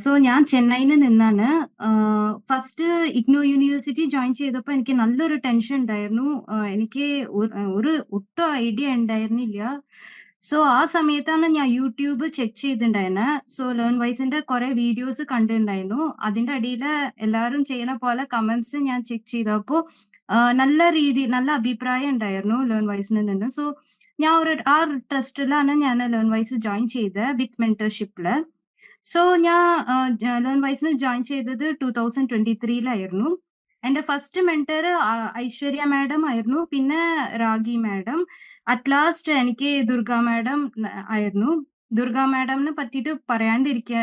So ഞാൻ ചെന്നൈയിൽ നിന്നാണ്. ഫസ്റ്റ് ഇഗ്നോ യൂണിവേഴ്സിറ്റി ജോയിൻ ചെയ്തപ്പോൾ എനിക്ക് നല്ലൊരു ടെൻഷൻ ഉണ്ടായിരുന്നു. എനിക്ക് ഒരു ഒട്ടും ഐഡിയ ഉണ്ടായിരുന്നില്ല. സോ ആ സമയത്താണ് ഞാൻ യൂട്യൂബ് ചെക്ക് ചെയ്തിട്ടുണ്ടായിരുന്നെ. സോ ലേൺ വൈസിന്റെ കുറെ വീഡിയോസ് കണ്ടിട്ടുണ്ടായിരുന്നു. അതിന്റെ അടിയിൽ എല്ലാവരും ചെയ്യുന്ന പോലെ കമന്റ്സ് ഞാൻ ചെക്ക് ചെയ്തപ്പോൾ നല്ല രീതി നല്ല അഭിപ്രായം ഉണ്ടായിരുന്നു ലേൺ വൈസിന് നിന്ന്. സോ ഞാൻ ഒരു ആ ട്രസ്റ്റിലാണ് ഞാൻ ലേൺ വൈസ് ജോയിൻ ചെയ്തത് വിത്ത് മെന്റർഷിപ്പിൽ. സോ ഞാൻ ലേൺ വൈസിന് ജോയിൻ ചെയ്തത് 2023ലായിരുന്നു. എന്റെ ഫസ്റ്റ് മെന്റർ ഐശ്വര്യ മാഡം ആയിരുന്നു. പിന്നെ രാഗി മാഡം. അറ്റ് ലാസ്റ്റ് എനിക്ക് ദുർഗ മാഡം ആയിരുന്നു. ദുർഗ മാഡമിനെ പറ്റിയിട്ട് പറയാണ്ടിരിക്കുക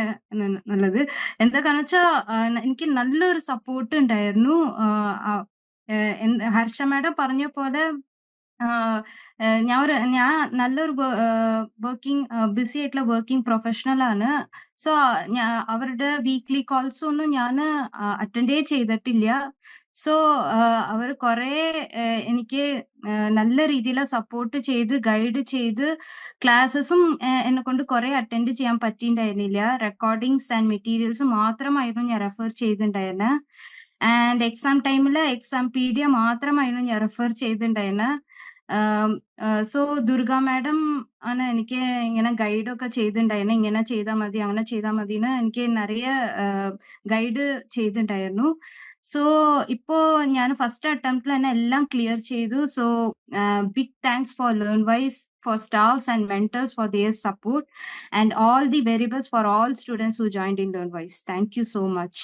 നല്ലത്. എന്താ കാരണം വെച്ചാൽ എനിക്ക് നല്ലൊരു സപ്പോർട്ട് ഉണ്ടായിരുന്നു. ഹർഷ മാഡം പറഞ്ഞ പോലെ ഞാൻ ഒരു ഞാൻ നല്ലൊരു വർക്കിംഗ് ബിസി ആയിട്ടുള്ള വർക്കിംഗ് പ്രൊഫഷണൽ ആണ്. സോ അവരുടെ വീക്ക്ലി കോൾസ് ഒന്നും ഞാൻ അറ്റൻഡ് ചെയ്തിട്ടില്ല. സോ അവർ കുറെ എനിക്ക് നല്ല രീതിയിൽ സപ്പോർട്ട് ചെയ്ത് ഗൈഡ് ചെയ്ത് ക്ലാസ്സസും എന്നെ കൊണ്ട് കുറെ അറ്റൻഡ് ചെയ്യാൻ പറ്റിയിട്ടുണ്ടായിരുന്നില്ല. റെക്കോർഡിങ്സ് ആൻഡ് മെറ്റീരിയൽസ് മാത്രമായിരുന്നു ഞാൻ റെഫർ ചെയ്തിട്ടുണ്ടായിരുന്നത് ആൻഡ് എക്സാം ടൈമിൽ എക്സാം പീഡിയ മാത്രമായിരുന്നു ഞാൻ റെഫർ ചെയ്തിട്ടുണ്ടായിരുന്നെ. സോ ദുർഗ മാഡം ആണ് എനിക്ക് ഇങ്ങനെ ഗൈഡ് ഒക്കെ ചെയ്തിട്ടുണ്ടായിരുന്നെ. ഇങ്ങനെ ചെയ്താൽ മതി, അങ്ങനെ ചെയ്താ മതീന്ന് എനിക്ക് നெறைய ആഹ് ഗൈഡ് ചെയ്തിട്ടുണ്ടായിരുന്നു. സോ ഇപ്പോ ഞാൻ ഫസ്റ്റ് അറ്റംപ്റ്റിൽ തന്നെ എല്ലാം ക്ലിയർ ചെയ്തു. So big thanks for Learnvise, and mentors for their support and all the very best for all students who joined in Learnvise. Thank you so much.